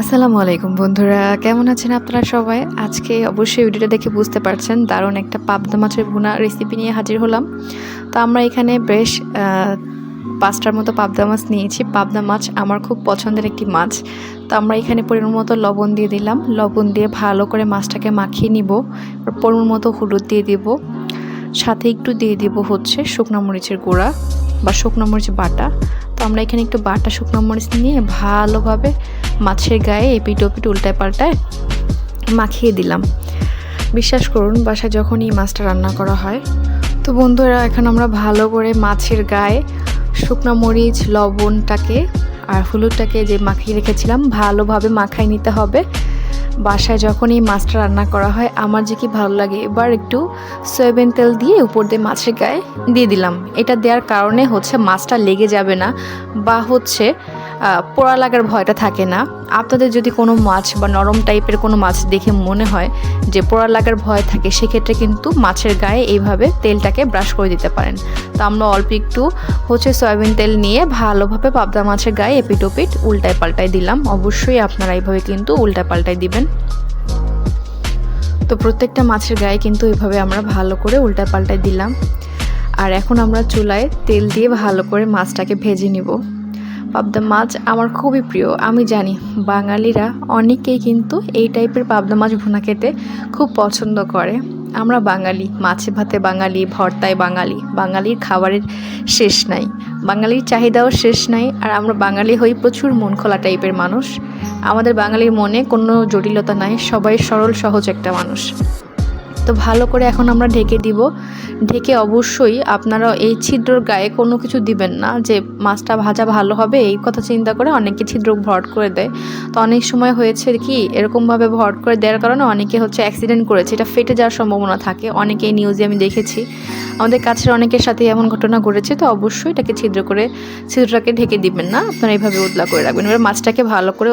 আসসালামু আলাইকুম বন্ধুরা, কেমন আছেন আপনারা সবাই? আজকে অবশ্যই ভিডিওটা দেখে বুঝতে পারছেন দারুণ একটা পাবদা মাছের ভুনা রেসিপি নিয়ে হাজির হলাম। তো আমরা এখানে বেশ পাঁচটার মতো পাবদা মাছ নিয়েছি। পাবদা মাছ আমার খুব পছন্দের একটি মাছ। তো আমরা এখানে পরিমাণ মতো লবণ দিয়ে দিলাম। লবণ দিয়ে ভালো করে মাছটাকে মাখিয়ে নিব। পরিমাণ মতো হলুদ দিয়ে দিব। সাথে একটু দিয়ে দিব হচ্ছে শুকনো মরিচের গুঁড়া বা শুকনো মরিচ বাটা। তো আমরা এখানে একটু বাটা, শুকনো মরিচ নিয়ে ভালোভাবে মাছের গায়ে এপিট ওপিট উল্টায় পাল্টায় মাখিয়ে দিলাম। বিশ্বাস করুন, বাসায় যখন এই মাছটা রান্না করা হয়, তো বন্ধুরা, এখন আমরা ভালো করে মাছের গায়ে শুকনো মরিচ, লবণটাকে আর হলুদটাকে যে মাখিয়ে রেখেছিলাম, ভালোভাবে মাখাই নিতে হবে। বাসায় যখন এই মাছটা রান্না করা হয়, আমার যে কি ভালো লাগে, এবার একটু সয়াবিন তেল দিয়ে উপর দিয়ে মাছের গায়ে দিয়ে দিলাম। এটা দেওয়ার কারণে হচ্ছে মাছটা লেগে যাবে না, বা হচ্ছে পোড়া লাগার ভয়টা থাকে না। আপনাদের যদি কোনো মাছ বা নরম টাইপের কোনো মাছ দেখে মনে হয় যে পোড়া লাগার ভয় থাকে, সেক্ষেত্রে কিন্তু মাছের গায়ে এইভাবে তেলটাকে ব্রাশ করে দিতে পারেন। তো আমরা অল্প একটু হচ্ছে সয়াবিন তেল নিয়ে ভালোভাবে পাবদা মাছের গায়ে এপিট ওপিট উল্টায় পাল্টায় দিলাম। অবশ্যই আপনারা এইভাবে কিন্তু উল্টায় পাল্টায় দিবেন। তো প্রত্যেকটা মাছের গায়ে কিন্তু এইভাবে আমরা ভালো করে উল্টা পাল্টায় দিলাম। আর এখন আমরা চুলায় তেল দিয়ে ভালো করে মাছটাকে ভেজে নিব। পাবদা মাছ আমার খুবই প্রিয়। আমি জানি বাঙালিরা অনেকেই কিন্তু এই টাইপের পাবদা মাছ ভুনা খেতে খুব পছন্দ করে। আমরা বাঙালি, মাছে ভাতে বাঙালি, ভর্তায় বাঙালি, বাঙালির খাবারের শেষ নাই। বাঙালির চাহিদাও শেষ নাই, আর আমরা বাঙালি হই প্রচুর মন খোলা টাইপের মানুষ। আমাদের বাঙালির মনে কোনো জটিলতা নাই, সবাই সরল, সহজ একটা মানুষ। তো ভালো করে এখন আমরা ঢেকে দিব। ঢেকে অবশ্যই আপনারা এই ছিদ্রর গায়ে কোনো কিছু দিবেন না যে মাছটা ভাজা ভালো হবে, এই কথা চিন্তা করে অনেকে ছিদ্র ভরট করে দেয়। তো অনেক সময় হয়েছে কি, এরকমভাবে ভরট করে দেওয়ার কারণে অনেকে হচ্ছে অ্যাক্সিডেন্ট করেছে, এটা ফেটে যাওয়ার সম্ভাবনা থাকে। অনেকে এই নিউজে আমি দেখেছি। আমাদের কাছের অনেকের সাথে এমন ঘটনা ঘটেছে, তো অবশ্যই এটাকে ছিদ্র করে, ছিদ্রটাকে ঢেকে দিবেন না। আপনারা এইভাবে উতলা করে রাখবেন। এবার মাছটাকে ভালো করে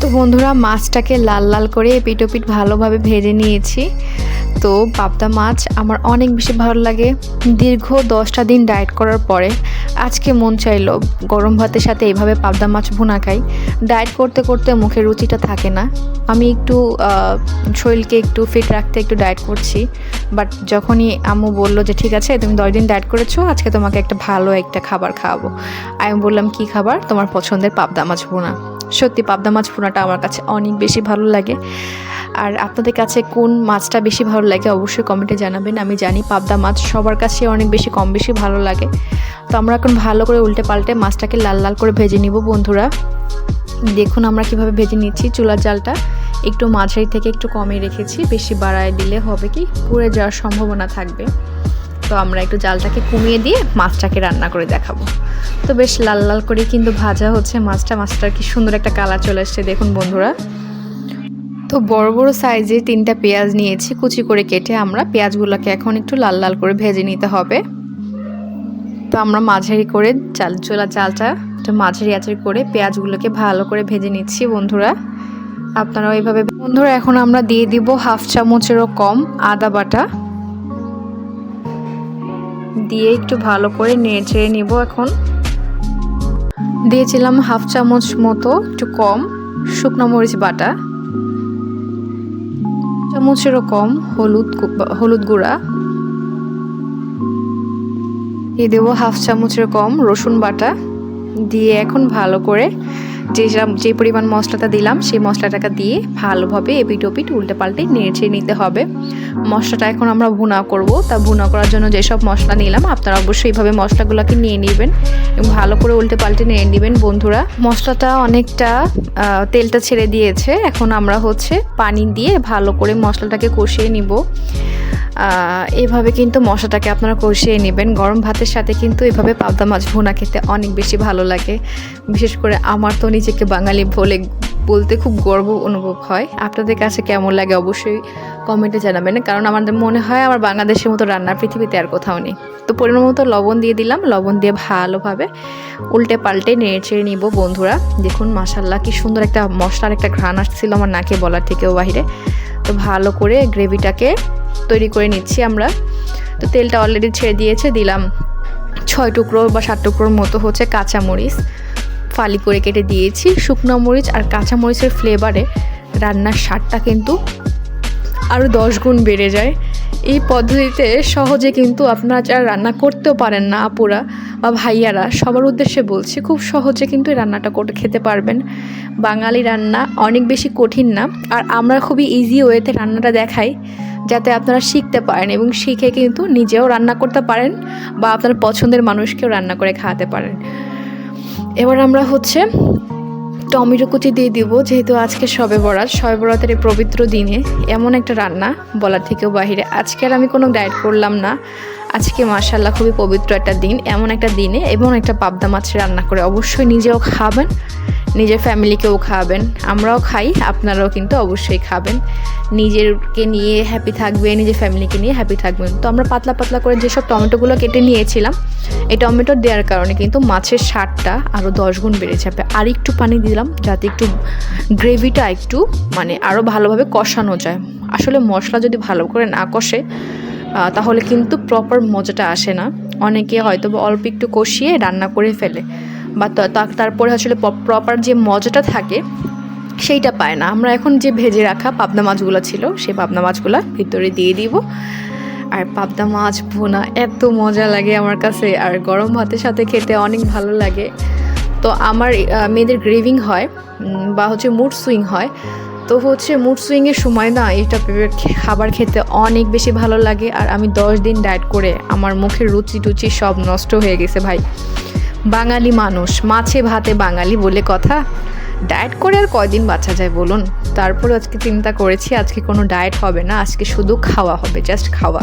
তো বন্ধুরা, মাছটাকে লাল লাল করে পিটোপিট ভালোভাবে ভেজে নিয়েছি। তো পাবদা মাছ আমার অনেক বেশি ভালো লাগে। দীর্ঘ দশটা দিন ডায়েট করার পরে আজকে মন চাইলো গরম ভাতের সাথে এইভাবে পাবদা মাছ ভুনা খাই। ডায়েট করতে করতে মুখে রুচিটা থাকে না। আমি একটু শরীরকে একটু ফিট রাখতে একটু ডায়েট করছি। বাট যখনই আম্মু বলল যে, ঠিক আছে, তুমি দশ দিন ডায়েট করেছ, আজকে তোমাকে একটা ভালো একটা খাবার খাওয়াবো। আমি বললাম, কি খাবার? তোমার পছন্দের পাবদা মাছ ভুনা। সত্যি, পাবদা মাছ ভুনাটা আমার কাছে অনেক বেশি ভালো লাগে। আর আপনাদের কাছে কোন মাছটা বেশি ভালো লাগে অবশ্যই কমেন্টে জানাবেন। আমি জানি পাবদা মাছ সবার কাছে অনেক বেশি, কম বেশি ভালো লাগে। তো আমরা এখন ভালো করে উল্টে পাল্টে মাছটাকে লাল লাল করে ভেজে নিব বন্ধুরা। দেখুন আমরা কীভাবে ভেজে নিচ্ছি চুলার জালটা। একটু মাঝারি থেকে একটু কমে রেখেছি, বেশি বাড়ায় দিলে হবে কি? পুড়ে যাওয়ার সম্ভাবনা থাকবে। তো আমরা একটু জালটাকে কমিয়ে দিয়ে মাছটাকে রান্না করে দেখাবো। তো বেশ লাল লাল করে কিন্তু ভাজা হচ্ছে মাছটা। মাছটার কি সুন্দর একটা কালার চলে এসছে, দেখুন বন্ধুরা। তো বড় বড় সাইজের তিনটা পেঁয়াজ নিয়েছি, কুচি করে কেটে আমরা পেঁয়াজগুলোকে এখন একটু লাল লাল করে ভেজে নিতে হবে। তো আমরা মাঝারি করে চাল, চোলা চালটা মাঝারি আচার করে পেঁয়াজগুলোকে ভালো করে ভেজে নিচ্ছি বন্ধুরা। আপনারাও এইভাবে বন্ধুরা, এখন আমরা দিয়ে দিব হাফ চামচেরও কম আদা বাটা। দিয়ে একটু ভালো করে নেড়ে নিব এখন। দিয়েছিলাম হাফ চামচ মতো একটু কম শুকনো মরিচ বাটা। চামচেরও কম হলুদ হলুদ গুঁড়া। দিয়ে দেবো হাফ চামচের কম রসুন বাটা। দিয়ে এখন ভালো করে যে যে পরিমাণ মশলাটা দিলাম, সেই মশলাটাকে দিয়ে ভালোভাবে এপিট ওপিট উল্টে পাল্টে নেড়ে নিতে হবে। মশলাটা এখন আমরা ভুনা করব। তা ভুনা করার জন্য যেসব মশলা নিলাম, আপনারা অবশ্যই এইভাবে মশলাগুলোকে নিয়ে নেবেন এবং ভালো করে উল্টে পাল্টে নিয়ে নেবেন, বন্ধুরা। মশলাটা অনেকটা তেলটা ছেড়ে দিয়েছে। এখন আমরা হচ্ছে পানি দিয়ে ভালো করে মশলাটাকে কষিয়ে নিব। এভাবে কিন্তু মশলাটাকে আপনারা কষিয়ে নেবেন। গরম ভাতের সাথে কিন্তু এভাবে পাবদা মাছ ভুনা খেতে অনেক বেশি ভালো লাগে। বিশেষ করে আমার তো নিজেকে বাঙালি বলে বলতে খুব গর্ব অনুভব হয়। আপনাদের কাছে কেমন লাগে অবশ্যই কমেন্টে জানাবেন, কারণ আমাদের মনে হয় আমার বাংলাদেশের মতো রান্নার পৃথিবীতে আর কোথাও নেই। তো পরিমাণ মতো লবণ দিয়ে দিলাম, লবণ দিয়ে ভালোভাবে উল্টে পাল্টে নেড়ে চেড়ে নিব বন্ধুরা। দেখুন মাসাল্লাহ কি সুন্দর একটা মশলার একটা ঘ্রাণ আসছিল আমার নাকে বলার থেকেও বাহিরে। তো ভালো করে গ্রেভিটাকে তৈরি করে নিচ্ছি আমরা। তো তেলটা অলরেডি ছেড়ে দিয়েছে, দিলাম ছয় টুকরো বা সাত টুকরোর মতো হচ্ছে কাঁচামরিচ। ফালি করে কেটে দিয়েছি। শুকনো মরিচ আর কাঁচা মরিচের ফ্লেভারে রান্নার স্বাদটা কিন্তু আরও দশ গুণ বেড়ে যায়। এই পদ্ধতিতে সহজে কিন্তু আপনারা যারা রান্না করতেও পারেন না, আপুরা বা ভাইয়ারা, সবার উদ্দেশ্যে বলছি, খুব সহজে কিন্তু এই রান্নাটা করে খেতে পারবেন। বাঙালি রান্না অনেক বেশি কঠিন না। আর আমরা খুবই ইজি ওয়েতে রান্নাটা দেখাই। যাতে আপনারা শিখতে পারেন এবং শিখে কিন্তু নিজেও রান্না করতে পারেন বা আপনার পছন্দের মানুষকেও রান্না করে খাওয়াতে পারেন। এবার আমরা হচ্ছে টমেটো কুচি দিয়ে দিব, যেহেতু আজকে সবে বরাত। সবে বরাতের এই পবিত্র দিনে এমন একটা রান্না বলার থেকেও বাহিরে। আজকে আর আমি কোনো ডায়েট করলাম না। আজকে মার্শাল্লাহ খুবই পবিত্র একটা দিন, এমন একটা দিনে এবং একটা পাবদা মাছ রান্না করে অবশ্যই নিজেও খাবেন। নিজের ফ্যামিলিকেও খাওয়াবেন আমরাও খাই, আপনারাও কিন্তু অবশ্যই খাবেন। নিজেরকে নিয়ে হ্যাপি থাকবে নিজের ফ্যামিলিকে নিয়ে হ্যাপি থাকবেন। তো আমরা পাতলা পাতলা করে যেসব টমেটোগুলো কেটে নিয়েছিলাম, এই টমেটো দেওয়ার কারণে কিন্তু মাছের স্বাদটা আরও দশ গুণ বেড়ে যাবে আর একটু পানি দিলাম যাতে একটু গ্রেভিটা একটু মানে আরও ভালোভাবে কষানো যায়। আসলে মশলা যদি ভালো করে না কষে তাহলে কিন্তু প্রপার মজাটা আসে না। অনেকে হয়তো অল্প একটু কষিয়ে রান্না করে ফেলে। বা তারপরে আসলে প্রপার যে মজাটা থাকে, সেইটা পায় না। আমরা এখন যে ভেজে রাখা পাবদা মাছগুলো ছিল সেই পাবদা মাছগুলো ভিতরে দিয়ে দিব। আর পাবদা মাছ ভুনা এত মজা লাগে আমার কাছে। আর গরম ভাতের সাথে খেতে অনেক ভালো লাগে। তো আমার মেয়েদের গ্রেভিং হয় বা হচ্ছে মুড সুইং হয়। তো হচ্ছে মুড সুইংয়ের সময় না, এটা খাবার খেতে অনেক বেশি ভালো লাগে। আর আমি দশ দিন ডায়েট করে আমার মুখের রুচি টুচি সব নষ্ট হয়ে গেছে ভাই। বাঙালি মানুষ, মাছে ভাতে বাঙালি বলে কথা? ডায়েট করে আর কয়দিন বাঁচা যায় বলুন? তারপর আজকে চিন্তা করেছি, আজকে কোনো ডায়েট হবে না, আজকে শুধু খাওয়া হবে জাস্ট খাওয়া।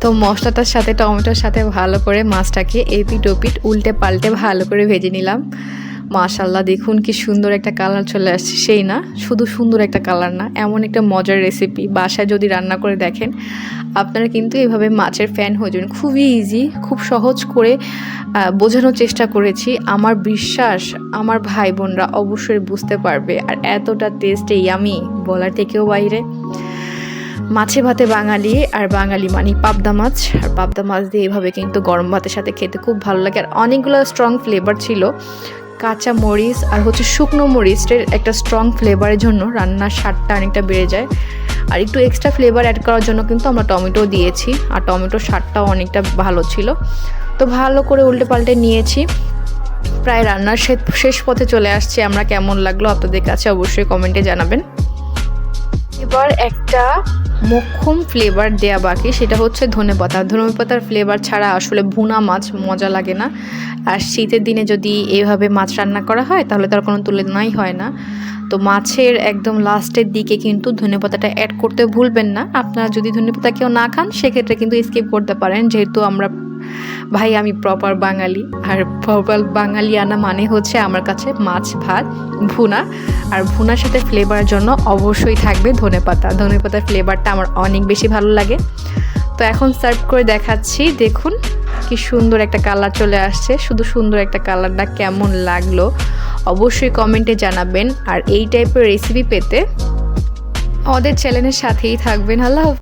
তো মশলাটার সাথে, টমেটোর সাথে ভালো করে মাছটাকে এপিট ওপিট উল্টে পাল্টে ভালো করে ভেজে নিলাম। মাশাল্লাহ দেখুন কি সুন্দর একটা কালার চলে আসছে। সেই না, শুধু সুন্দর একটা কালার না, এমন একটা মজার রেসিপি বাসায় যদি রান্না করে দেখেন, আপনারা কিন্তু এভাবে মাছের ফ্যান হয়ে যাবেন। খুবই ইজি খুব সহজ করে বোঝানোর চেষ্টা করেছি। আমার বিশ্বাস, আমার ভাই বোনরা অবশ্যই বুঝতে পারবে। আর এতটা টেস্ট ইয়ামি বলার থেকেও বাইরে। মাছে ভাতে বাঙালি, আর বাঙালি মানে পাবদা মাছ। আর পাবদা মাছ দিয়ে এভাবে কিন্তু গরম ভাতের সাথে খেতে খুব ভালো লাগে। আর অনেকগুলো স্ট্রং ফ্লেভার ছিল। কাঁচা মরিচ আর হচ্ছে শুকনো মরিচের একটা স্ট্রং ফ্লেভারের জন্য রান্নার স্বাদটা অনেকটা বেড়ে যায়। আর একটু এক্সট্রা ফ্লেভার অ্যাড করার জন্য কিন্তু আমরা টমেটো দিয়েছি আর টমেটোর স্বাদটাও অনেকটা ভালো ছিল। তো ভালো করে উল্টে পাল্টে নিয়েছি। প্রায় রান্নার শেষ- পথে চলে আসছে। আমরা কেমন লাগল আপনাদের কাছে অবশ্যই কমেন্টে জানাবেন। এবার একটা মক্ষম ফ্লেভার দেয়া বাকি, সেটা হচ্ছে ধনে পাতা। ধনে পাতার ফ্লেভার ছাড়া আসলে ভুনা মাছ মজা লাগে না। আর শীতের দিনে যদি এভাবে মাছ রান্না করা হয়, তাহলে তার কোনো তুলনাই হয় না। তো মাছের একদম লাস্টের দিকে কিন্তু ধনে পাতাটা অ্যাড করতে ভুলবেন না। আপনারা যদি ধনে পাতা কেউ না খান, সেক্ষেত্রে কিন্তু স্কিপ করতে পারেন। যেহেতু আমরা ভাই, আমি প্রপার বাঙালি। আর প্রপার বাঙালি আনা মানে হচ্ছে আমার কাছে মাছ, ভাত, ভুনা। আর ভুনার সাথে ফ্লেভারের জন্য অবশ্যই থাকবে ধনেপাতা। ধনেপাতার ফ্লেভারটা আমার অনেক বেশি ভালো লাগে। তো এখন সার্ভ করে দেখাচ্ছি। দেখুন কি সুন্দর একটা কালার চলে আসছে। শুধু সুন্দর একটা কালারটা কেমন লাগল। অবশ্যই কমেন্টে জানাবেন। আর এই টাইপের রেসিপি পেতে আমাদের চ্যানেলের সাথেই থাকবেন। আল্লাহ।